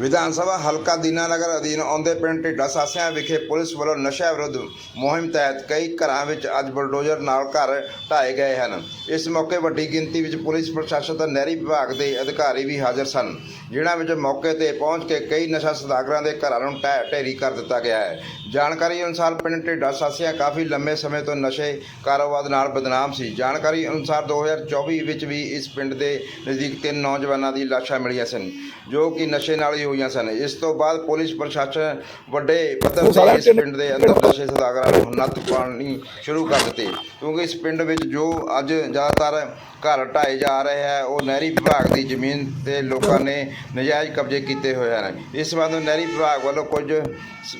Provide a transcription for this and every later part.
ਵਿਧਾਨ ਸਭਾ ਹਲਕਾ ਦੀਨਾਨਗਰ ਅਧੀਨ ਆਉਂਦੇ ਪਿੰਡ ਢਿੱਡਾ ਸਾਸਿਆਂ ਵਿਖੇ ਪੁਲਿਸ ਵੱਲੋਂ ਨਸ਼ਾ ਵਿਰੁੱਧ ਮੁਹਿੰਮ ਤਹਿਤ ਕਈ ਘਰਾਂ ਵਿੱਚ ਅੱਜ ਬਲਡੋਜ਼ਰ ਨਾਲ ਘਰ ਢਾਏ ਗਏ ਹਨ। ਇਸ ਮੌਕੇ ਵੱਡੀ ਗਿਣਤੀ ਵਿੱਚ ਪੁਲਿਸ ਪ੍ਰਸ਼ਾਸਨ ਤੇ ਨਹਿਰੀ ਵਿਭਾਗ ਦੇ ਅਧਿਕਾਰੀ ਵੀ ਹਾਜ਼ਰ ਸਨ। ਜਿਨ੍ਹਾਂ ਵਿੱਚ ਮੌਕੇ ਤੇ ਪਹੁੰਚ ਕੇ ਕਈ ਨਸ਼ਾ ਸਦਾਗਰਾਂ ਦੇ ਘਰਾਂ ਨੂੰ ਢਹਿ ਢੇਰੀ ਕਰ ਦਿੱਤਾ ਗਿਆ ਹੈ। ਜਾਣਕਾਰੀ ਅਨੁਸਾਰ ਪਿੰਡ ਢਿੱਡਾ ਸਾਸਿਆਂ ਕਾਫੀ ਲੰਮੇ ਸਮੇਂ ਤੋਂ ਨਸ਼ੇ ਕਾਰੋਬਾਰ ਨਾਲ ਬਦਨਾਮ ਸੀ। ਜਾਣਕਾਰੀ ਅਨੁਸਾਰ 2024 ਵਿੱਚ ਵੀ ਇਸ ਪਿੰਡ ਦੇ ਨਜ਼ਦੀਕ ਤਿੰਨ ਨੌਜਵਾਨਾਂ ਦੀ ਲਾਸ਼ਾਂ ਮਿਲੀਆਂ ਸਨ, ਜੋ ਕਿ ਨਸ਼ੇ ਨਾਲ ਹੋਈਆਂ ਸਨ। ਇਸ ਤੋਂ ਬਾਅਦ ਪੁਲਿਸ ਪ੍ਰਸ਼ਾਸਨ ਵੱਡੇ ਪੱਧਰ ਤੇ ਇਸ ਪਿੰਡ ਦੇ ਅੰਦਰ ਨਸ਼ੇ ਸਦਾਗਰਾਂ ਨੂੰ ਨੱਥ ਪਾਣੀ ਸ਼ੁਰੂ ਕਰ ਦਿੱਤੀ। ਕਿਉਂਕਿ ਇਸ ਪਿੰਡ ਵਿੱਚ ਜੋ ਅੱਜ ਜ਼ਿਆਦਾਤਰ ਘਰ ਢਾਏ ਜਾ ਰਹੇ ਹੈ ਉਹ ਨਹਿਰੀ ਵਿਭਾਗ ਦੀ ਜ਼ਮੀਨ ਤੇ ਲੋਕਾਂ ਨੇ ਨਜਾਇਜ਼ ਕਬਜ਼ੇ ਕੀਤੇ ਹੋਏ ਹਨ। ਇਸ ਸੰਬੰਧ ਨਹਿਰੀ ਵਿਭਾਗ ਵੱਲੋਂ ਕੁਝ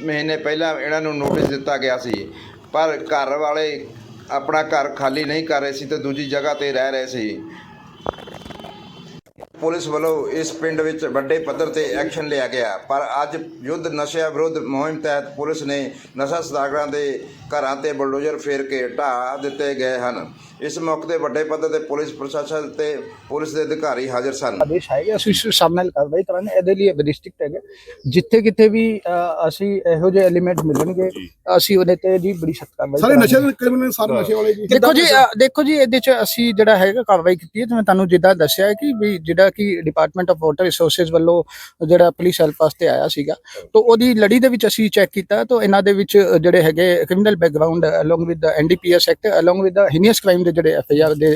ਮਹੀਨੇ ਪਹਿਲਾਂ ਇਹਨਾਂ ਨੂੰ ਨੋਟਿਸ ਦਿੱਤਾ ਗਿਆ ਸੀ। ਪਰ ਘਰ ਵਾਲੇ ਆਪਣਾ ਘਰ ਖਾਲੀ ਨਹੀਂ ਕਰ ਰਹੇ ਸੀ ਤੇ ਦੂਜੀ ਜਗ੍ਹਾ ਤੇ ਰਹਿ ਰਹੇ ਸੀ। ਪੁਲਿਸ ਵੱਲੋਂ ਇਸ ਪਿੰਡ ਵਿੱਚ ਵੱਡੇ ਪੱਧਰ ਤੇ ਐਕਸ਼ਨ ਲਿਆ ਗਿਆ। ਪਰ ਅੱਜ ਯੁੱਧ ਨਸ਼ਿਆਂ ਵਿਰੁੱਧ ਮੁਹਿੰਮ ਤਹਿਤ ਪੁਲਿਸ ਨੇ ਨਸ਼ਾ ਸਦਾਗਰਾਂ ਦੇ ਘਰਾਂ ਤੇ ਬਲਡੋਜ਼ਰ ਫੇਰ ਕੇ ਢਾਹ ਦਿੱਤੇ ਗਏ ਹਨ। ਇਸ ਮੌਕੇ ਤੇ ਵੱਡੇ ਪੱਧਰ ਤੇ ਪੁਲਿਸ ਪ੍ਰਸ਼ਾਸਨ ਤੇ ਪੁਲਿਸ ਦੇ ਅਧਿਕਾਰੀ ਹਾਜ਼ਰ ਸਨ। ਆਦੇਸ਼ ਆਏਗਾ ਅਸੀਂ ਇਸ ਸਭ ਨਾਲ ਕਾਰਵਾਈ ਕਰਾਂਗੇ। ਇਹਦੇ ਲਈ ਡਿਸਟ੍ਰਿਕਟ ਹੈਗੇ। ਜਿੱਥੇ ਕਿਤੇ ਵੀ ਅਸੀਂ ਇਹੋ ਜਿਹੇ ਐਲੀਮੈਂਟ ਮਿਲਣਗੇ ਅਸੀਂ ਉਹਦੇ ਤੇ ਜੀ ਬੜੀ ਸਖਤ ਕਾਰਵਾਈ ਸਾਰੇ। ਨਸ਼ੇ ਦੇ ਕ੍ਰਿਮੀਨਲ ਸਾਰੇ ਨਸ਼ੇ ਵਾਲੇ ਜੀ। ਦੇਖੋ ਜੀ ਦੇਖੋ ਜੀ ਇਹਦੇ ਚ ਅਸੀਂ ਜਿਹੜਾ ਹੈਗਾ ਕਾਰਵਾਈ ਕੀਤੀ ਹੈ ਜਿਵੇਂ ਤੁਹਾਨੂੰ ਜਿੱਦਾਂ ਦੱਸਿਆ ਹੈ ਕਿ ਵੀ ਜਿਹੜਾ ਕਿ ਡਿਪਾਰਟਮੈਂਟ ਆਫ ਵਾਟਰ ਰਿਸੋਰਸਸ ਵੱਲੋਂ ਜਿਹੜਾ ਪੁਲਿਸ ਹੈਲਪ ਵਾਸਤੇ ਆਇਆ ਸੀਗਾ। ਤਾਂ ਉਹਦੀ ਲੜੀ ਦੇ ਵਿੱਚ ਅਸੀਂ ਚੈੱਕ ਕੀਤਾ, ਤਾਂ ਇਹਨਾਂ ਦੇ ਵਿੱਚ ਜਿਹੜੇ ਹੈਗੇ criminal background along with NDPS act along with heinous crime ਦੇ ਜਿਹੜੇ ਐਫਆਈਆਰ ਦੇ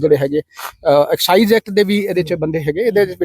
ਜਿਹੜੇ ਹੈਗੇ ਐਕਸਾਈਜ਼ ਐਕਟ ਦੇ ਵੀ ਇਹਦੇ ਚ ਬੰਦੇ ਹੈਗੇ, ਇਹਦੇ ਵਿੱਚ